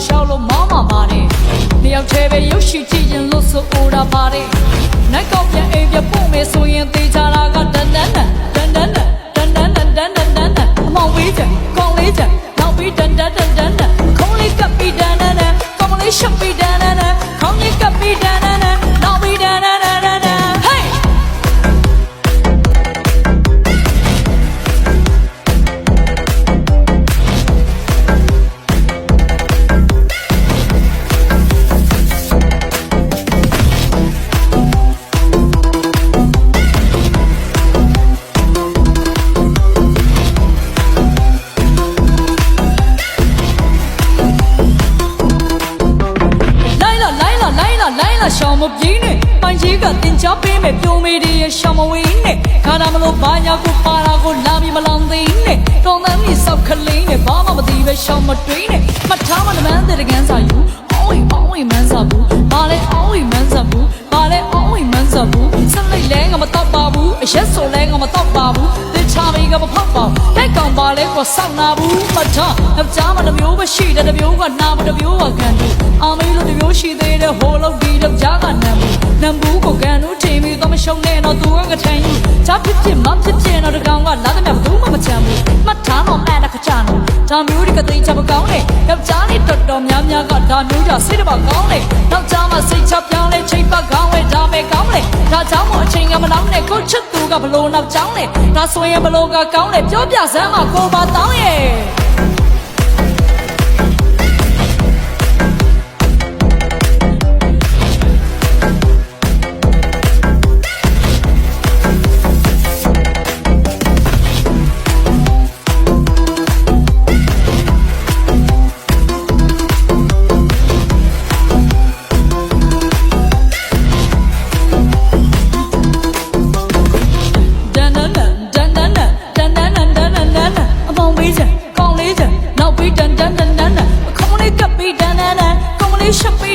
ကားတွေပတ်လို့ရှောက်လို့မောင်းမှာပါတယ်နှစ်ယောက်တည်းပဲရုပ်ရှိကြည့်ရင်လို့ဆိုအိုတာပါတယ်နိုင်ကောက်ပြန်အိမ်ပြပုံမယ်ဆိုရင်တေချာတာကတန်တန်တန်တန်တန်တန်တန်တန်တန်တန်တန်တန်အမောင်ဝေးချင်ကောင်းလေးချင်နောက်ပြီးတန်တန်တန် ရှောင်းမပြင်းနဲ့ပိုင်ကြီးကတင်ချပေးမယ်ပြိုမေးဒီရဲ့ရှောင်းမဝင်းနဲ့ခါနာမလို့ဘာညာကိုပါလာကိုလာပြီးမလောင်သိနဲ့တောင်းတမ်းကြီးစောက်ခလေးနဲ့ဘာမှမသိပဲရှောင်းမတွေးနဲ့မှတ်ထားမှနမန်းတဲ့တကန်းစာယူအောင်းဝေးအောင်းဝေးမန်းစာဘူးဘာလဲအောင်းဝေးမန်းစာဘူး ရက်ဆိုလဲငါမတော့ပါဘူးတင်ချမေးကမဖောက်ပါဘူးတိုက်ကောင်ပါလဲကိုစောက်နာဘူးမှတ်ထားယောက်ျားမတစ်မျိုးပဲရှိတယ်တစ်မျိုးကနာမတစ်မျိုးကကန်တူအာမေးလို့တစ်မျိုးရှိသေးတယ်ဟိုလို့ဒီတော့ကြားကနံဘူးနံဘူးကိုကန်လို့ချိန်ပြီးတော့မရှုံနဲ့တော့သူကကထိုင်ယူချာဖြစ်ဖြစ်မဖြစ်ဖြစ်တော့တကောင်ကလာ ဒါမျိုးဒီကသိချမကောင်းနဲ့ယောက်ျားလေးတော်တော်များများကဒါမျိုးကြစိတ်တပါကောင်းနဲ့နောက်ကြားမှာစိတ်ချပြောင်းလဲချိန်ပတ်ကောင်းလဲဒါပဲကောင်းလဲဒါကြောင့်မို့အချိန်ကမလောင်းနဲ့ကိုချစ်သူကဘလို့နောက်ကြောင်းလဲဒါဆိုရင်ဘလို့ကကောင်းလဲပြောပြစမ်းမှာကိုပါတောင်းရဲ့ shopping.